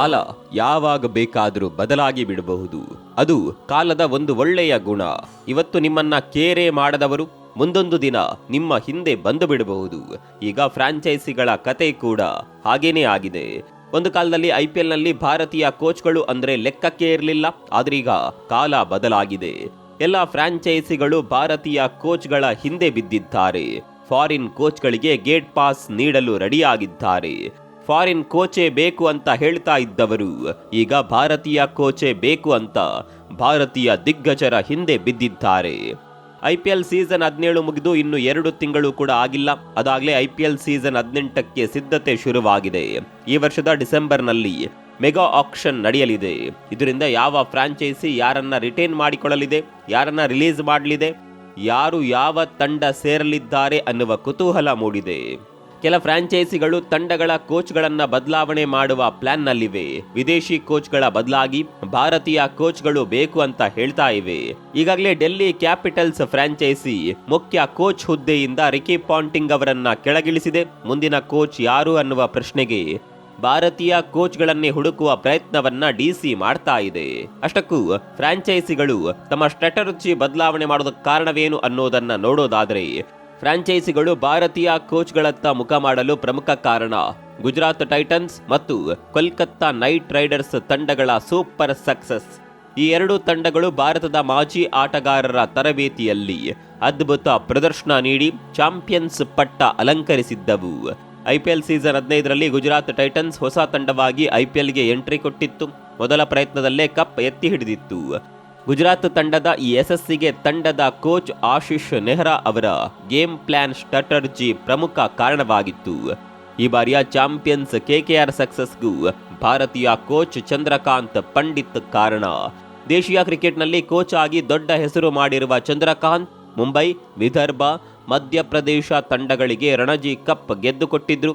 ಕಾಲ ಯಾವಾಗ ಬೇಕಾದರೂ ಬದಲಾಗಿ ಬಿಡಬಹುದು. ಅದು ಕಾಲದ ಒಂದು ಒಳ್ಳೆಯ ಗುಣ. ಇವತ್ತು ನಿಮ್ಮನ್ನ ಕೇರೆ ಮಾಡದವರು ಮುಂದೊಂದು ದಿನ ನಿಮ್ಮ ಹಿಂದೆ ಬಂದು ಬಿಡಬಹುದು. ಈಗ ಫ್ರಾಂಚೈಸಿಗಳ ಕತೆ ಕೂಡ ಹಾಗೇನೇ ಆಗಿದೆ. ಒಂದು ಕಾಲದಲ್ಲಿ ಐ ಪಿ ನಲ್ಲಿ ಭಾರತೀಯ ಕೋಚ್ಗಳು ಅಂದ್ರೆ ಲೆಕ್ಕಕ್ಕೆ ಇರಲಿಲ್ಲ ಆದ್ರೀಗ ಕಾಲ ಬದಲಾಗಿದೆ. ಎಲ್ಲ ಫ್ರಾಂಚೈಸಿಗಳು ಭಾರತೀಯ ಕೋಚ್ಗಳ ಹಿಂದೆ ಬಿದ್ದಿದ್ದಾರೆ. ಫಾರಿನ್ ಕೋಚ್ಗಳಿಗೆ ಗೇಟ್ ಪಾಸ್ ನೀಡಲು ರೆಡಿಯಾಗಿದ್ದಾರೆ. ಫಾರಿನ್ ಕೋಚೆ ಬೇಕು ಅಂತ ಹೇಳ್ತಾ ಇದ್ದವರು. ಈಗ ಭಾರತೀಯ ಕೋಚೆ ಬೇಕು ಅಂತ ಭಾರತೀಯ ದಿಗ್ಗಜರ ಹಿಂದೆ ಬಿದ್ದಿದ್ದಾರೆ. ಐ ಪಿ ಎಲ್ ಸೀಸನ್ ಹದಿನೇಳು ಮುಗಿದು ಇನ್ನು ಎರಡು ತಿಂಗಳು ಕೂಡ ಆಗಿಲ್ಲ. ಅದಾಗಲೇ ಐ ಪಿ ಎಲ್ ಸೀಸನ್ ಹದಿನೆಂಟಕ್ಕೆ ಸಿದ್ಧತೆ ಶುರುವಾಗಿದೆ. ಈ ವರ್ಷದ ಡಿಸೆಂಬರ್ನಲ್ಲಿ ಮೆಗಾ ಆಕ್ಷನ್ ನಡೆಯಲಿದೆ. ಇದರಿಂದ ಯಾವ ಫ್ರಾಂಚೈಸಿ ಯಾರನ್ನ ರಿಟೈನ್ ಮಾಡಿಕೊಳ್ಳಲಿದೆ, ಯಾರನ್ನ ರಿಲೀಸ್ ಮಾಡಲಿದೆ, ಯಾರು ಯಾವ ತಂಡ ಸೇರಲಿದ್ದಾರೆ ಅನ್ನುವ ಕುತೂಹಲ ಮೂಡಿದೆ. ಕೆಲ ಫ್ರಾಂಚೈಸಿಗಳು ತಂಡಗಳ ಕೋಚ್ಗಳನ್ನು ಬದಲಾವಣೆ ಮಾಡುವ ಪ್ಲಾನ್ನಲ್ಲಿವೆ. ವಿದೇಶಿ ಕೋಚ್ಗಳ ಬದಲಾಗಿ ಭಾರತೀಯ ಕೋಚ್ಗಳು ಬೇಕು ಅಂತ ಹೇಳ್ತಾ ಇವೆ. ಈಗಾಗಲೇ ಡೆಲ್ಲಿ ಕ್ಯಾಪಿಟಲ್ಸ್ ಫ್ರಾಂಚೈಸಿ ಮುಖ್ಯ ಕೋಚ್ ಹುದ್ದೆಯಿಂದ ರಿಕಿ ಪಾಂಟಿಂಗ್ ಅವರನ್ನ ಕೆಳಗಿಳಿಸಿದೆ. ಮುಂದಿನ ಕೋಚ್ ಯಾರು ಅನ್ನುವ ಪ್ರಶ್ನೆಗೆ ಭಾರತೀಯ ಕೋಚ್ಗಳನ್ನೇ ಹುಡುಕುವ ಪ್ರಯತ್ನವನ್ನ ಡಿಸಿ ಮಾಡ್ತಾ ಇದೆ. ಅಷ್ಟಕ್ಕೂ ಫ್ರಾಂಚೈಸಿಗಳು ತಮ್ಮ ಸ್ಟ್ರಾಟರ್ಜಿ ಬದಲಾವಣೆ ಮಾಡೋದಕ್ಕೆ ಕಾರಣವೇನು ಅನ್ನೋದನ್ನ ನೋಡೋದಾದ್ರೆ ಫ್ರಾಂಚೈಸಿಗಳು ಭಾರತೀಯ ಕೋಚ್ಗಳತ್ತ ಮುಖ ಮಾಡಲು ಪ್ರಮುಖ ಕಾರಣ. ಗುಜರಾತ್ ಟೈಟನ್ಸ್ ಮತ್ತು ಕೋಲ್ಕತ್ತಾ ನೈಟ್ ರೈಡರ್ಸ್ ತಂಡಗಳ ಸೂಪರ್ ಸಕ್ಸಸ್. ಈ ಎರಡು ತಂಡಗಳು ಭಾರತದ ಮಾಜಿ ಆಟಗಾರರ ತರಬೇತಿಯಲ್ಲಿ ಅದ್ಭುತ ಪ್ರದರ್ಶನ ನೀಡಿ ಚಾಂಪಿಯನ್ಸ್ ಪಟ್ಟ ಅಲಂಕರಿಸಿದ್ದವು. ಐಪಿಎಲ್ ಸೀಸನ್ ಹದಿನೈದರಲ್ಲಿ ಗುಜರಾತ್ ಟೈಟನ್ಸ್ ಹೊಸ ತಂಡವಾಗಿ ಐಪಿಎಲ್ಗೆ ಎಂಟ್ರಿ ಕೊಟ್ಟಿತ್ತು. ಮೊದಲ ಪ್ರಯತ್ನದಲ್ಲೇ ಕಪ್ ಎತ್ತಿ ಹಿಡಿದಿತ್ತು. ಗುಜರಾತ್ ತಂಡದ ಈ ಯಶಸ್ಸಿಗೆ ತಂಡದ ಕೋಚ್ ಆಶಿಷ್ ನೆಹ್ರಾ ಅವರ ಗೇಮ್ ಪ್ಲಾನ್ ಸ್ಟ್ರಾಟರ್ಜಿ ಪ್ರಮುಖ ಕಾರಣವಾಗಿತ್ತು. ಈ ಬಾರಿಯ ಚಾಂಪಿಯನ್ಸ್ ಕೆಕೆಆರ್ ಸಕ್ಸಸ್ಗೂ ಭಾರತೀಯ ಕೋಚ್ ಚಂದ್ರಕಾಂತ್ ಪಂಡಿತ್ ಕಾರಣ. ದೇಶೀಯ ಕ್ರಿಕೆಟ್ನಲ್ಲಿ ಕೋಚ್ ಆಗಿ ದೊಡ್ಡ ಹೆಸರು ಮಾಡಿರುವ ಚಂದ್ರಕಾಂತ್, ಮುಂಬೈ, ವಿದರ್ಭ, ಮಧ್ಯಪ್ರದೇಶ ತಂಡಗಳಿಗೆ ರಣಜಿ ಕಪ್ ಗೆದ್ದುಕೊಟ್ಟಿದ್ರು.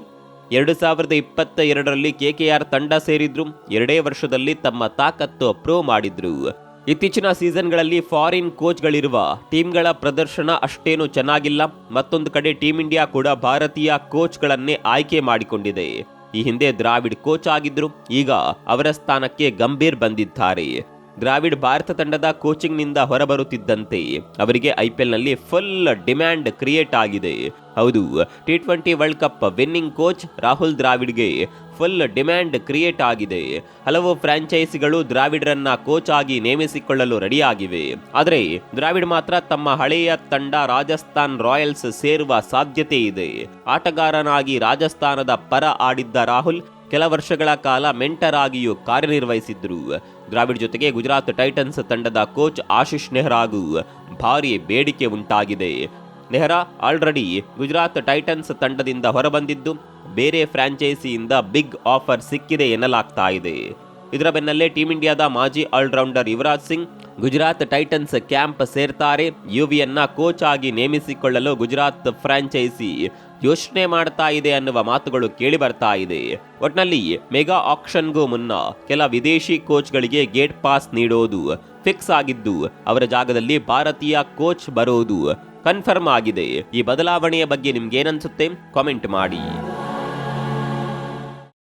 ಎರಡು ಸಾವಿರದ ಇಪ್ಪತ್ತ ಎರಡರಲ್ಲಿ ಕೆಕೆಆರ್ ತಂಡ ಸೇರಿದ್ರು. ಎರಡೇ ವರ್ಷದಲ್ಲಿ ತಮ್ಮ ತಾಕತ್ತು ಪ್ರೂವ್ ಮಾಡಿದ್ರು. ಇತ್ತೀಚಿನ ಸೀಸನ್ಗಳಲ್ಲಿ ಫಾರಿನ್ ಕೋಚ್ಗಳಿರುವ ಟೀಮ್ಗಳ ಪ್ರದರ್ಶನ ಅಷ್ಟೇನು ಚೆನ್ನಾಗಿಲ್ಲ. ಮತ್ತೊಂದು ಕಡೆ ಟೀಂ ಇಂಡಿಯಾ ಕೂಡ ಭಾರತೀಯ ಕೋಚ್ಗಳನ್ನೇ ಆಯ್ಕೆ ಮಾಡಿಕೊಂಡಿದೆ. ಈ ಹಿಂದೆ ದ್ರಾವಿಡ್ ಕೋಚ್ ಆಗಿದ್ರು, ಈಗ ಅವರ ಸ್ಥಾನಕ್ಕೆ ಗಂಭೀರ್ ಬಂದಿದ್ದಾರೆ. ದ್ರಾವಿಡ್ ಭಾರತ ತಂಡದ ಕೋಚಿಂಗ್ನಿಂದ ಹೊರಬರುತ್ತಿದ್ದಂತೆ ಅವರಿಗೆ ಐಪಿಎಲ್ನಲ್ಲಿ ಫುಲ್ ಡಿಮ್ಯಾಂಡ್ ಕ್ರಿಯೇಟ್ ಆಗಿದೆ. ಹೌದು T twenty World Cup winning coach Rahul ದ್ರಾವಿಡ್ಗೆ full demand create ಆಗಿದೆ. ಹಲವು ಫ್ರಾಂಚೈಸಿಗಳು ದ್ರಾವಿಡ್ರನ್ನ ಕೋಚ್ ಆಗಿ ನೇಮಿಸಿಕೊಳ್ಳಲು ರೆಡಿಯಾಗಿವೆ. ಆದರೆ ದ್ರಾವಿಡ್ ಮಾತ್ರ ತಮ್ಮ ಹಳೆಯ ತಂಡ ರಾಜಸ್ಥಾನ್ ರಾಯಲ್ಸ್ ಸೇರುವ ಸಾಧ್ಯತೆ ಇದೆ. ಆಟಗಾರನಾಗಿ ರಾಜಸ್ಥಾನದ ಪರ ಆಡಿದ್ದ ರಾಹುಲ್ ಕೆಲ ವರ್ಷಗಳ ಕಾಲ ಮೆಂಟರ್ ಆಗಿಯೂ ಕಾರ್ಯನಿರ್ವಹಿಸಿದ್ರು ದ್ರಾವಿಡ್ ಜೊತೆಗೆ ಗುಜರಾತ್ ಟೈಟನ್ಸ್ ತಂಡದ ಕೋಚ್ ಆಶಿಷ್ ನೆಹ್ರಾಗೂ ಭಾರಿ ಬೇಡಿಕೆ ಉಂಟಾಗಿದೆ. ನೆಹ್ರಾ ಆಲ್ರೆಡಿ ಗುಜರಾತ್ ಟೈಟನ್ಸ್ ತಂಡದಿಂದ ಹೊರಬಂದಿದ್ದು, ಬೇರೆ ಫ್ರಾಂಚೈಸಿಯಿಂದ ಬಿಗ್ ಆಫರ್ ಸಿಕ್ಕಿದೆ ಎನ್ನಲಾಗ್ತಾ ಇದೆ. ಇದರ ಬೆನ್ನಲ್ಲೇ ಟೀಂ ಇಂಡಿಯಾದ ಮಾಜಿ allrounder Yuvraj Singh Gujarat Titans camp ಸೇರ್ತಾರೆ. ಯುವಿಯನ್ನ ಕೋಚ್ ಆಗಿ ನೇಮಿಸಿಕೊಳ್ಳಲು ಗುಜರಾತ್ ಫ್ರಾಂಚೈಸಿ ಯೋಚನೆ ಮಾಡ್ತಾ ಇದೆ ಅನ್ನುವ ಮಾತುಗಳು ಕೇಳಿ ಬರ್ತಾ ಇದೆ. ಒಟ್ನಲ್ಲಿ ಮೆಗಾ ಆಕ್ಷನ್ಗೂ ಮುನ್ನ ಕೆಲ ವಿದೇಶಿ ಕೋಚ್ಗಳಿಗೆ ಗೇಟ್ ಪಾಸ್ ನೀಡೋದು ಫಿಕ್ಸ್ ಆಗಿದ್ದು, ಅವರ ಜಾಗದಲ್ಲಿ ಭಾರತೀಯ ಕೋಚ್ ಬರೋದು ಕನ್ಫರ್ಮ್ ಆಗಿದೆ. ಈ ಬದಲಾವಣೆಯ ಬಗ್ಗೆ ನಿಮ್ಗೇನನ್ಸುತ್ತೆ? ಕಾಮೆಂಟ್ ಮಾಡಿ.